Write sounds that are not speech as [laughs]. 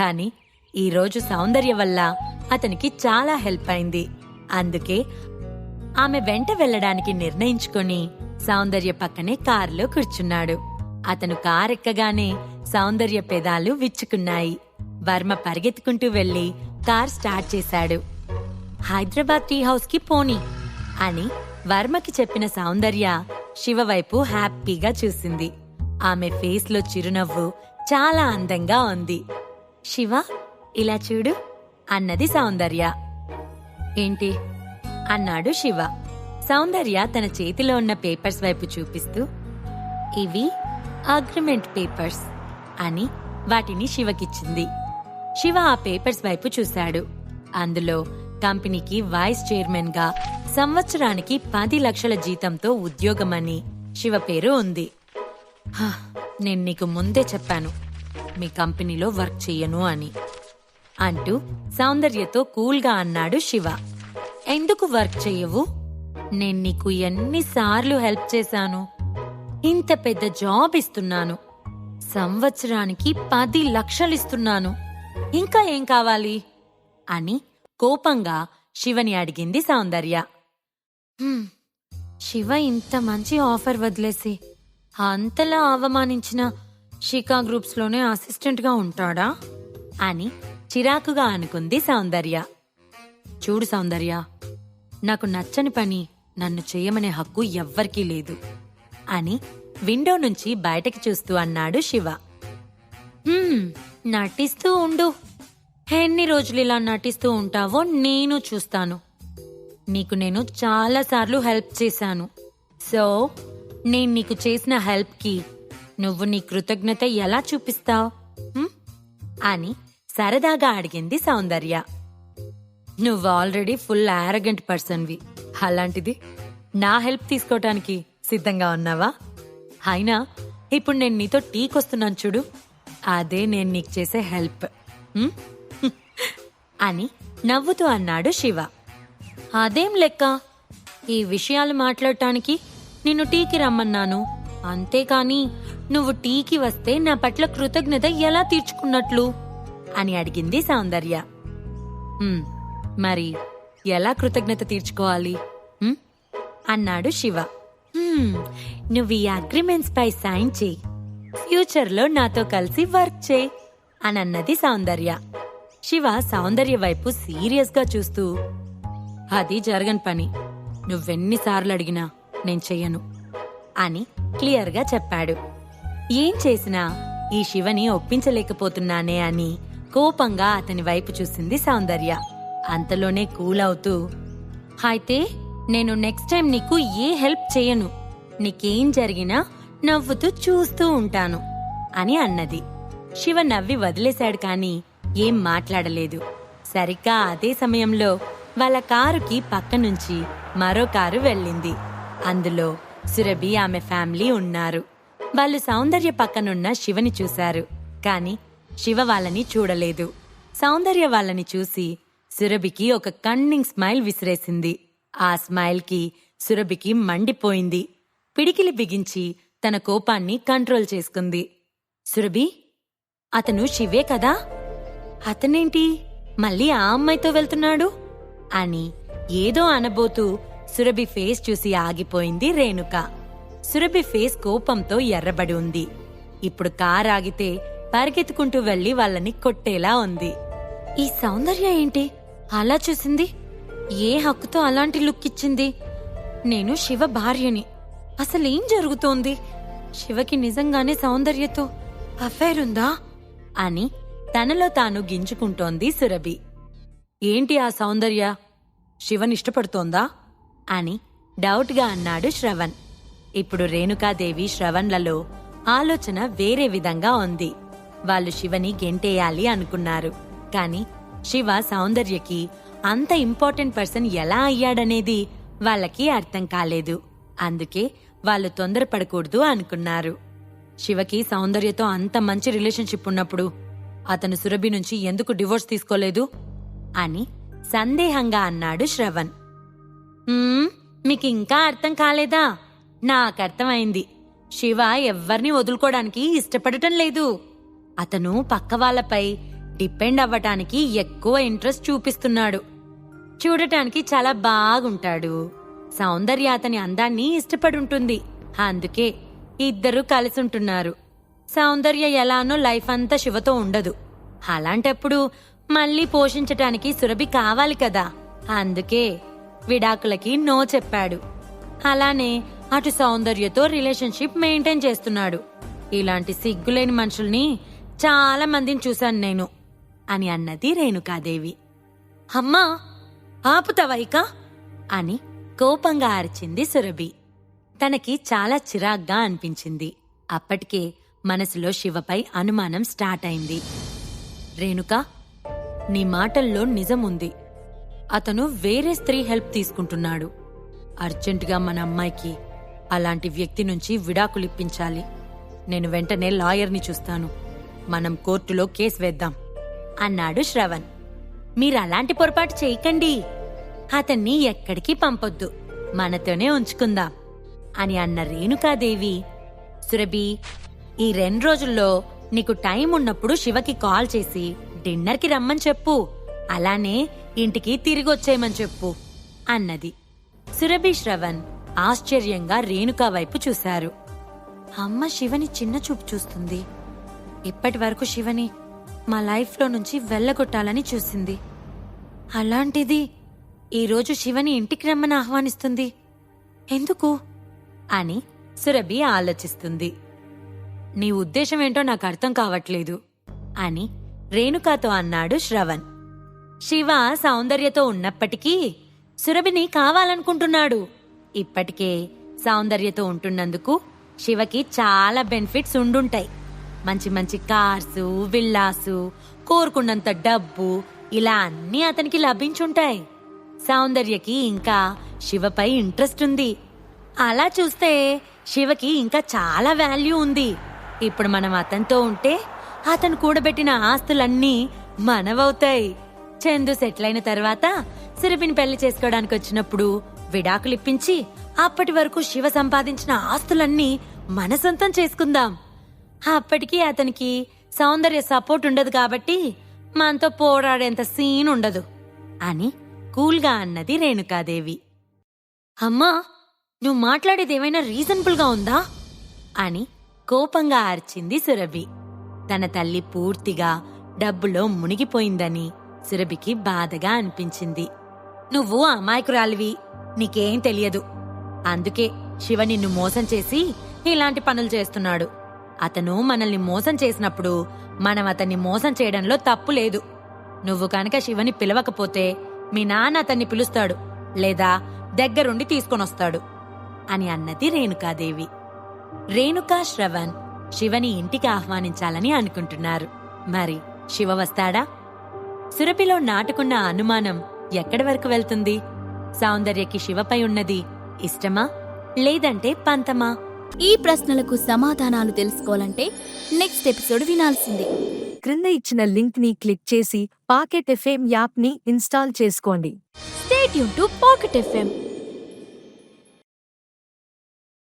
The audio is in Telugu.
కానీ ఈరోజు సౌందర్య వల్ల అతనికి చాలా హెల్ప్ అయింది. అందుకే ఆమె వెంట వెళ్ళడానికి నిర్ణయించుకుని సౌందర్య పక్కనే కారులో కూర్చున్నాడు. అతను కారెక్కగానే సౌందర్య పెదాలు విచ్చుకున్నాయి. వర్మ పరిగెత్తుకుంటూ వెళ్ళి కార్ స్టార్ట్ చేశాడు. హైదరాబాద్ టీ హౌస్కి పోని అని వర్మకి చెప్పిన సౌందర్య శివ వైపు హ్యాపీగా చూసింది. ఆమె ఫేస్లో చిరునవ్వు చాలా అందంగా ఉంది. శివ ఇలా చూడు అన్నది సౌందర్య. ఏంటి? అన్నాడు శివ. సౌందర్య తన చేతిలో ఉన్న పేపర్స్ వైపు చూపిస్తూ ఇవి అగ్రిమెంట్ పేపర్స్ అని వాటిని శివకిచ్చింది. శివ ఆ పేపర్స్ వైపు చూశాడు. అందులో కంపెనీకి వైస్ చైర్మన్గా సంవత్సరానికి పది లక్షల జీతంతో ఉద్యోగమని శివ పేరు ఉంది. నేను నీకు ముందే చెప్పాను. మీ కంపెనీలో వర్క్ చెయ్యను అని. అంటూ సౌందర్యతో కూల్గా అన్నాడు శివ. ఎందుకు వర్క్ చెయ్యవు? నేను నీకు ఎన్నిసార్లు హెల్ప్ చేశాను. ఇంత పెద్ద జాబ్ ఇస్తున్నాను. సంవత్సరానికి పది లక్షలిస్తున్నాను. ఇంకా ఏం కావాలి? అని కోపంగా శివని అడిగింది సౌందర్య. శివ ఇంత మంచి ఆఫర్ వదిలేసి అంతలా అవమానించిన షికా గ్రూప్స్లోనే అసిస్టెంట్గా ఉంటాడా? అని చిరాకుగా అనుకుంది సౌందర్య. చూడు సౌందర్య నాకు నచ్చని పని నన్ను చేయమనే హక్కు ఎవ్వరికీ లేదు అని విండో నుంచి బయటకి చూస్తూ అన్నాడు శివ. నటిస్తూ ఉండు. ఎన్ని రోజులు ఇలా నటిస్తూ ఉంటావో నేను చూస్తాను. నీకు నేను చాలాసార్లు హెల్ప్ చేశాను. సో నేను నీకు చేసిన హెల్ప్కి నువ్వు నీ కృతజ్ఞత ఎలా చూపిస్తావు? అని సరదాగా అడిగింది సౌందర్య. నువ్వు ఆల్రెడీ ఫుల్ ఆరగెంట్ పర్సన్వి. అలాంటిది నా హెల్ప్ తీసుకోవటానికి సిద్ధంగా ఉన్నావా? అయినా ఇప్పుడు నేను నీతో టీకొస్తున్నాను చూడు. అదే నేను నీకు చేసే హెల్ప్. [laughs] అని నవ్వుతూ అన్నాడు శివ. అదేం లెక్క? ఈ విషయాలు మాట్లాడటానికి నిన్ను టీకి రమ్మన్నాను. అంతేకాని నువ్వు టీకి వస్తే నా పట్ల కృతజ్ఞత ఎలా తీర్చుకున్నట్లు? అని అడిగింది సౌందర్య. మరి ఎలా కృతజ్ఞత తీర్చుకోవాలి? అన్నాడు శివ. నువ్వు ఈ అగ్రిమెంట్స్ పై సైన్ చేయి. ఫ్యూచర్లో నాతో కలిసి వర్క్ చేయి. అని అన్నది సౌందర్య. శివ సౌందర్య వైపు సీరియస్గా చూస్తూ అది జరగని పని. నువ్వెన్నిసార్లు అడిగినా నేను చెయ్యను. అని క్లియర్గా చెప్పాడు. ఏం చేసినా ఈ శివని ఒప్పించలేకపోతున్నానే అని కోపంగా అతని వైపు చూసింది సౌందర్య. అంతలోనే కూల్ అవుతూ అయితే నేను నెక్స్ట్ టైం నీకు ఏ హెల్ప్ చేయను. నీకేం జరిగినా నవ్వుతూ చూస్తూ ఉంటాను అని అన్నది. శివ నవ్వి వదిలేశాడు కానీ ఏం మాట్లాడలేదు. సరిగ్గా అదే సమయంలో వాళ్ళ కారుకి పక్క నుంచి మరో కారు వెళ్ళింది. అందులో సురభి ఆమె ఫ్యామిలీ ఉన్నారు. వాళ్ళు సౌందర్య పక్కనున్న శివని చూశారు. కాని శివ వాళ్ళని చూడలేదు. సౌందర్య వాళ్ళని చూసి సురభికి ఒక కన్నింగ్ స్మైల్ విసిరేసింది. ఆ స్మైల్కి సురభికి మండిపోయింది. పిడికిలి బిగించి తన కోపాన్ని కంట్రోల్ చేసుకుంది. సురభి అతను శివే కదా? అతనేంటి? మళ్ళీ ఆ అమ్మాయితో వెళ్తున్నాడు? అని ఏదో అనబోతూ సురభి ఫేస్ చూసి ఆగిపోయింది రేణుక. సురభి ఫేస్ కోపంతో ఎర్రబడి ఉంది. ఇప్పుడు కార్ ఆగితే పరిగెత్తుకుంటూ వెళ్ళి వాళ్ళని కొట్టేలా ఉంది. ఈ సౌందర్య ఏంటి? అలా చూసింది? ఏ హక్కుతో అలాంటి లుక్ ఇచ్చింది? నేను శివ భార్యని. అసలేం జరుగుతోంది? శివకి నిజంగానే సౌందర్యతో అఫైర్ ఉందా? అని తనలో తాను గింజుకుంటోంది సురభి. ఏంటి ఆ సౌందర్య? శివన్ ఇష్టపడుతోందా? అని డౌట్గా అన్నాడు శ్రవణ్. ఇప్పుడు రేణుకాదేవి శ్రవణ్లలో ఆలోచన వేరే విధంగా ఉంది. వాళ్ళు శివని గెంటేయాలి అనుకున్నారు. కాని శివ సౌందర్యకి అంత ఇంపార్టెంట్ పర్సన్ ఎలా అయ్యాడనేది వాళ్ళకి అర్థం కాలేదు. అందుకే వాళ్ళు తొందరపడకూడదు అనుకున్నారు. శివకి సౌందర్యతో అంత మంచి రిలేషన్షిప్ ఉన్నప్పుడు అతను సురభి నుంచి ఎందుకు డివోర్స్ తీసుకోలేదు? అని సందేహంగా అన్నాడు శ్రవణ్. మీకు ఇంకా అర్థం కాలేదా? నాకు అర్థమైంది శివ ఎవ్వరిని వదులుకోవడానికి ఇష్టపడటం లేదు. అతను పక్క వాళ్ళపై డిపెండ్ అవ్వటానికి ఎక్కువ ఇంట్రెస్ట్ చూపిస్తున్నాడు. చూడటానికి చాలా బాగుంటాడు. సౌందర్య అతని అందాన్ని ఇష్టపడుంటుంది. అందుకే ఇద్దరు కలిసుంటున్నారు. సౌందర్య ఎలానో లైఫ్ అంతా శివతో ఉండదు. అలాంటప్పుడు మళ్ళీ పోషించటానికి సురభి కావాలి కదా. అందుకే విడాకులకి నో చెప్పాడు. అలానే అటు సౌందర్యతో రిలేషన్షిప్ మెయింటైన్ చేస్తున్నాడు. ఇలాంటి సిగ్గులేని మనుషుల్ని చాలా మందిని చూశాను నేను అని అన్నది రేణుకాదేవి. అమ్మా ఆపుతావా అని కోపంగా అరిచింది సురభి. తనకి చాలా చిరాగ్గా అనిపించింది. అప్పటికే మనసులో శివపై అనుమానం స్టార్ట్ అయింది. రేణుక నీ మాటల్లో నిజముంది. అతను వేరే స్త్రీ హెల్ప్ తీసుకుంటున్నాడు. అర్జెంటుగా మన అమ్మాయికి అలాంటి వ్యక్తి నుంచి విడాకులు ఇప్పించాలి. నేను వెంటనే లాయర్ని చూస్తాను. మనం కోర్టులో కేసు వేద్దాం. అన్నాడు శ్రవణ్. మీరు అలాంటి పొరపాటు చేయకండి. అతన్ని ఎక్కడికి పంపొద్దు. మనతోనే ఉంచుకుందాం అని అన్న రేణుకాదేవి సురభి ఈ రెండు రోజుల్లో నీకు టైం ఉన్నప్పుడు శివకి కాల్ చేసి డిన్నర్కి రమ్మని చెప్పు. అలానే ఇంటికి తిరిగొచ్చేయమని చెప్పు అన్నది. సురభి శ్రవణ్ ఆశ్చర్యంగా రేణుకా వైపు చూశారు. అమ్మ శివని చిన్న చూపు చూస్తుంది. ఇప్పటి వరకు శివని మా లైఫ్లో నుంచి వెళ్ళగొట్టాలని చూసింది. అలాంటిది ఈరోజు శివని ఇంటికి రమ్మని ఆహ్వానిస్తుంది. ఎందుకు? అని సురభి ఆలోచిస్తుంది. నీ ఉద్దేశం ఏంటో నాకు అర్థం కావట్లేదు అని రేణుకాతో అన్నాడు శ్రవణ్. శివ సౌందర్యతో ఉన్నప్పటికీ సురభిని కావాలనుకుంటున్నాడు. ఇప్పటికే సౌందర్యతో ఉంటున్నందుకు శివకి చాలా బెనిఫిట్స్ ఉండుంటాయి. మంచి మంచి కార్సు విల్లాసు కోరుకున్నంత డబ్బు ఇలా అన్నీ అతనికి లభించుంటాయి. సౌందర్యకి ఇంకా శివపై ఇంట్రెస్ట్ ఉంది. అలా చూస్తే శివకి ఇంకా చాలా వాల్యూ ఉంది. ఇప్పుడు మనం అతనితో ఉంటే అతను కూడబెట్టిన ఆస్తులన్నీ మనవవుతాయి. చందు సెటిల్ అయిన తర్వాత సురభిని పెళ్ళి చేసుకోవడానికి వచ్చినప్పుడు విడాకులు ఇప్పించి అప్పటి వరకు శివ సంపాదించిన ఆస్తులన్నీ మన సొంతం చేసుకుందాం. అప్పటికి అతనికి సౌందర్య సపోర్ట్ ఉండదు కాబట్టి మనతో పోరాడేంత సీన్ ఉండదు అని కూల్గా అన్నది రేణుకాదేవి. అమ్మా నువ్వు మాట్లాడేది ఏమైనా రీజనబుల్గా ఉందా? అని కోపంగా అరిచింది సురభి. తన తల్లి పూర్తిగా డబ్బులో మునిగిపోయిందని సురభికి బాధగా అనిపించింది. నువ్వు అమాయకురాలివి నీకేం తెలియదు. అందుకే శివ నిన్ను మోసం చేసి ఇలాంటి పనులు చేస్తున్నాడు. అతను మనల్ని మోసం చేసినప్పుడు మనం అతన్ని మోసం చేయడంలో తప్పు లేదు. నువ్వు కనుక శివని పిలవకపోతే మీ నాన్న అతన్ని పిలుస్తాడు లేదా దగ్గరుండి తీసుకొనొస్తాడు అని అన్నది రేణుకాదేవి. రేణుకా శ్రవణ్ శివని ఇంటికి ఆహ్వానించాలని అనుకుంటున్నారు. మరి శివ వస్తాడా? సురభిలో నాటుకున్న అనుమానం ఎక్కడి వరకు వెళ్తుంది? సౌందర్యకి శివపై ఉన్నది ఇష్టమా? లేదంటే పంతమా? ఈ ప్రశ్నలకు సమాధానాలు తెలుసుకోవాలంటే నెక్స్ట్ ఎపిసోడ్ వినాల్సిందే. క్రింద ఇచ్చిన లింక్ని క్లిక్ చేసి పాకెట్ ఎఫ్ఎం యాప్ని ఇన్స్టాల్ చేసుకోండి. స్టేట్ యూన్ టు పాకెట్ ఎఫ్ఎం